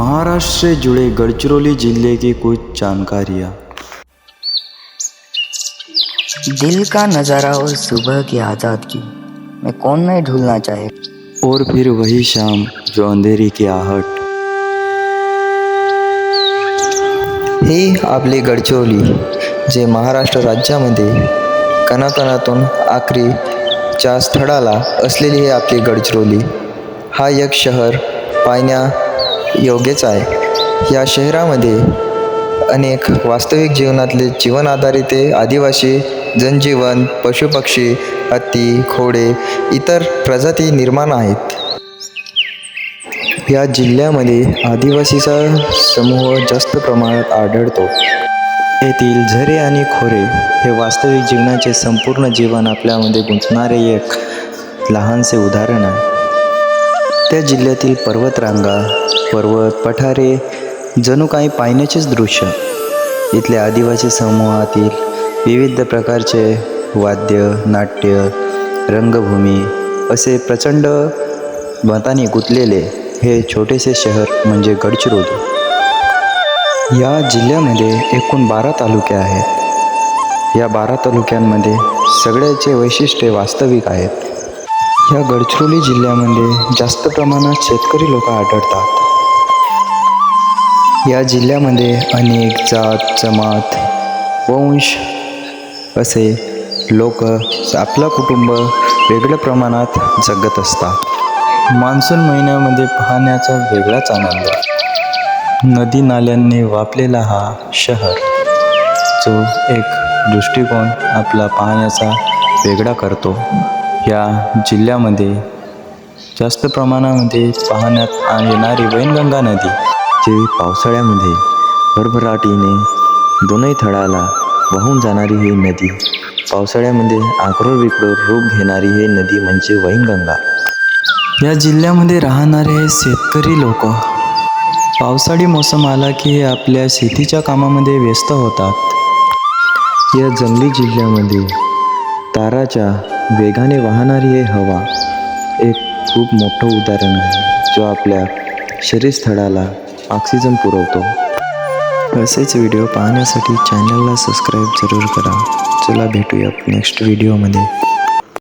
महाराष्ट्र से जुड़े गढ़चिरौली जिले की कुछ जानकारियाँ। दिल का नज़ारा और सुबह की आज़ादगी मैं कौन नहीं ढूलना चाहे। और फिर वही शाम जो अंधेरी की आहट। ही आपली गडचिरोली जे महाराष्ट्र राज्यामध्ये कणाकणातून आखरीच्या स्थळाला असलेली ही आपली गडचिरोली हा एक शहर पाहण्या योग्यच आहे. या शहरामध्ये अनेक वास्तविक जीवनातले जीवन आधारित आदिवासी जनजीवन पशुपक्षी हत्ती घोडे इतर प्रजाती निर्माण आहेत. या जिल्ह्यामध्ये आदिवासीचा समूह जास्त प्रमाणात आढळतो. येथील झरे आणि खोरे हे वास्तविक जीवनाचे संपूर्ण जीवन आपल्यामध्ये गुंतणारे एक लहानसे उदाहरण आहे. त्या जिल्ह्यातील पर्वतरांगा पर्वत पठारे जणू काही पाहण्याचेच दृश्य. इथल्या आदिवासी समूहातील विविध प्रकारचे वाद्य नाट्य रंगभूमी असे प्रचंड मताने गुंतलेले हे छोटेसे शहर म्हणजे गडचिरोली. या जिल्ह्यामध्ये एकूण बारा तालुके आहेत. या बारा तालुक्यांमध्ये सगळ्याचे वैशिष्ट्ये वास्तविक आहेत. या गडचिरोली जिल्ह्यामध्ये जास्त प्रमाणात शेतकरी लोक आढळतात. या जिल्ह्यामध्ये अनेक जात जमात वंश असे लोक आपला कुटुंब वेगळ्या प्रमाणात जगत असतात. मान्सून महिन्यामध्ये पाहण्याचा वेगळाच आनंद. नदी नाल्यांनी वापलेला हा शहर जो एक दृष्टिकोन आपला पाहण्याचा वेगळा करतो. या जिल्ह्यामध्ये जास्त प्रमाणामध्ये पाहण्यात येणारी वैनगंगा नदी जी पावसाळ्यामध्ये भरभराटीने दोनही थळाला वाहून जाणारी ही नदी पावसाळ्यामध्ये आग्रोळ विक्रोळ रूप घेणारी ही नदी म्हणजे वैनगंगा. या जिल्ह्यामध्ये राहणारे शेतकरी लोक पावसाळी मोसम आला की हे आपल्या शेतीच्या कामामध्ये व्यस्त होतात. या जंगली जिल्ह्यामध्ये ताराच्या वेगाने वाहणारी हे हवा एक खूप मोठं उदाहरण आहे जो आपल्या शरीरस्थळाला ऑक्सिजन पुरवतो. असेच व्हिडिओ पाहण्यासाठी चॅनलला सबस्क्राईब जरूर करा. चला भेटूया नेक्स्ट व्हिडिओमध्ये